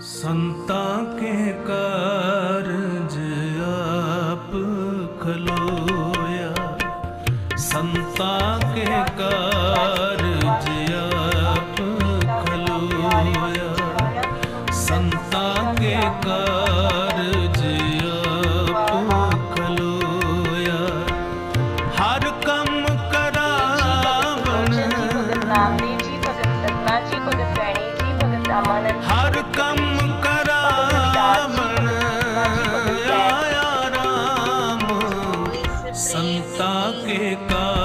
ਸੰਤਾਂ ਕੇ ਕਾਰਜ ਆਪ ਖਲੋਇਆ। ਸੰਤਾਂ ਕੇ ਕਾਰਜ ਆਪ ਖਲੋਇਆ। ਸੰਤਾਂ ਕੇ ਕਾਰਜ ਆਪ ਖਲੋਇਆ। ਹਰ ਕੰਮ ਕਰਾਵਣ। ਜੀ, ਭਗਤ ਨਾਮਦੇਵ ਜੀ, ਭਗਤ ਸਤਨਾਮ ਜੀ, ਭਗਤ ਭੈਣੀ ਹਰ संता के का